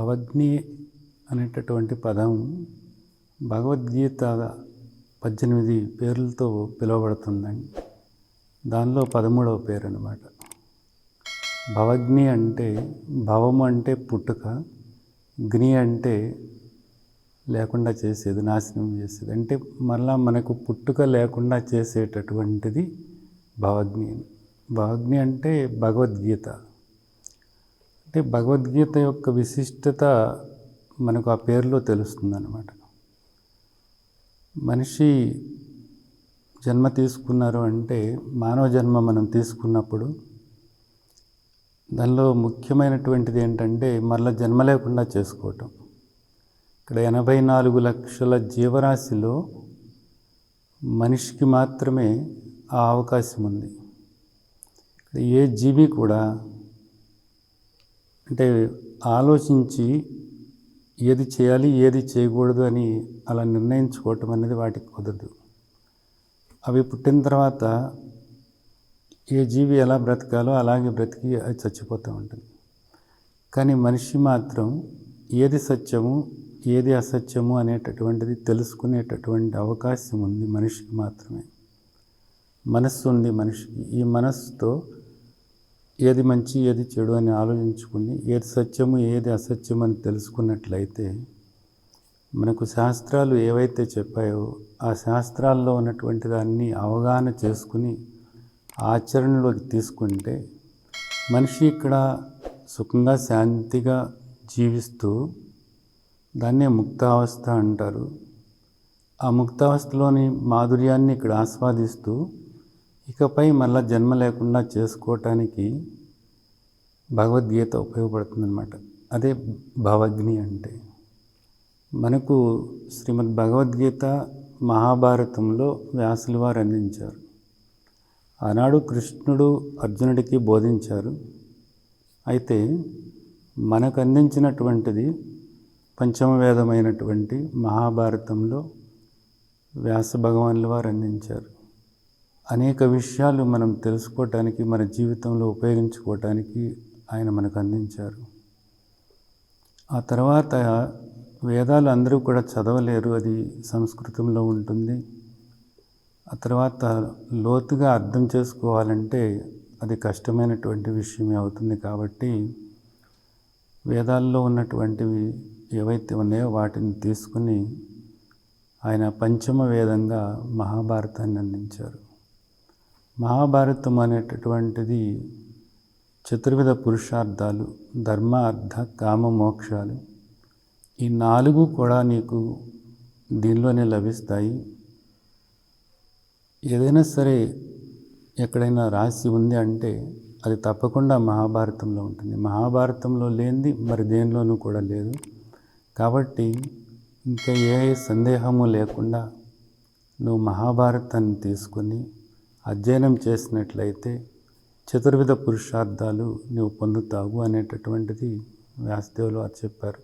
భవగ్ని అనేటటువంటి పదం భగవద్గీత పద్దెనిమిది పేర్లతో పిలువబడుతుందండి. దానిలో పదమూడవ పేరు అనమాట భవగ్ని అంటే భవము అంటే పుట్టుక గ్ని అంటే లేకుండా చేసేది నాశనం చేసేది. అంటే మళ్ళా మనకు పుట్టుక లేకుండా చేసేటటువంటిది భవగ్ని భవగ్ని అంటే భగవద్గీత. అంటే భగవద్గీత యొక్క విశిష్టత మనకు ఆ పేరులో తెలుస్తుంది అన్నమాట మనిషి జన్మ తీసుకున్నారు అంటే మానవ జన్మ మనం తీసుకున్నప్పుడు దానిలో ముఖ్యమైనటువంటిది ఏంటంటే మరల జన్మ లేకుండా చేసుకోవటం. ఇక్కడ ఎనభై నాలుగు లక్షల జీవరాశిలో మనిషికి మాత్రమే ఆ అవకాశం ఉంది. ఇక్కడ ఏ జీవి కూడా అంటే ఆలోచించి ఏది చేయాలి ఏది చేయకూడదు అని అలా నిర్ణయించుకోవటం అనేది వాటికి కుదరదు. అవి పుట్టిన తర్వాత ఏ జీవి ఎలా బ్రతకాలో అలాగే బ్రతికి అది చచ్చిపోతూ ఉంటుంది. కానీ మనిషి మాత్రం ఏది సత్యము ఏది అసత్యము అనేటటువంటిది తెలుసుకునేటటువంటి అవకాశం ఉంది మనిషికి మాత్రమే. మనస్సు ఉంది మనిషికి. ఈ మనస్సుతో ఏది మంచి ఏది చెడు అని ఆలోచించుకుని ఏది సత్యము ఏది అసత్యము అని తెలుసుకున్నట్లయితే మనకు శాస్త్రాలు ఏవైతే చెప్పాయో ఆ శాస్త్రాల్లో ఉన్నటువంటి దాన్ని అవగాహన చేసుకుని ఆచరణలోకి తీసుకుంటే మనిషి ఇక్కడ సుఖంగా శాంతిగా జీవిస్తూ దాన్నే ముక్తావస్థ అంటారు. ఆ ముక్తావస్థలోని మాధుర్యాన్ని ఇక్కడ ఆస్వాదిస్తూ ఇకపై మళ్ళా జన్మ లేకుండా చేసుకోవటానికి భగవద్గీత ఉపయోగపడుతుందన్నమాట. అదే భవగ్ని అంటే. మనకు శ్రీమద్ భగవద్గీత మహాభారతంలో వ్యాసులు వారు అందించారు. ఆనాడు కృష్ణుడు అర్జునుడికి బోధించారు. అయితే మనకు అందించినటువంటిది పంచమ వేదమైనటువంటి మహాభారతంలో వ్యాస భగవానుల వారు అందించారు. అనేక విషయాలు మనం తెలుసుకోవటానికి మన జీవితంలో ఉపయోగించుకోవటానికి ఆయన మనకు అందించారు. ఆ తర్వాత వేదాలు అందరూ కూడా చదవలేరు అది సంస్కృతంలో ఉంటుంది. ఆ తర్వాత లోతుగా అర్థం చేసుకోవాలంటే అది కష్టమైనటువంటి విషయమే అవుతుంది కాబట్టి వేదాల్లో ఉన్నటువంటివి ఏవైతే ఉన్నాయో వాటిని తీసుకుని ఆయన పంచమ వేదంగా మహాభారతాన్ని అందించారు. మహాభారతం అనేటటువంటిది చతుర్విధ పురుషార్థాలు ధర్మ అర్థ కామ మోక్షాలు. ఈ నాలుగు కూడా నీకు దీనిలోనే లభిస్తాయి. ఏదైనా సరే ఎక్కడైనా రాసి ఉంది అంటే అది తప్పకుండా మహాభారతంలో ఉంటుంది. మహాభారతంలో లేనిది మరి దేనిలోనూ కూడా లేదు. కాబట్టి ఇంకా ఏ సందేహము లేకుండా నువ్వు మహాభారతాన్ని తీసుకుని అధ్యయనం చేసినట్లయితే చతుర్విధ పురుషార్థాలు నువ్వు పొందుతావు అనేటటువంటిది వ్యాసదేవులు వారు చెప్పారు.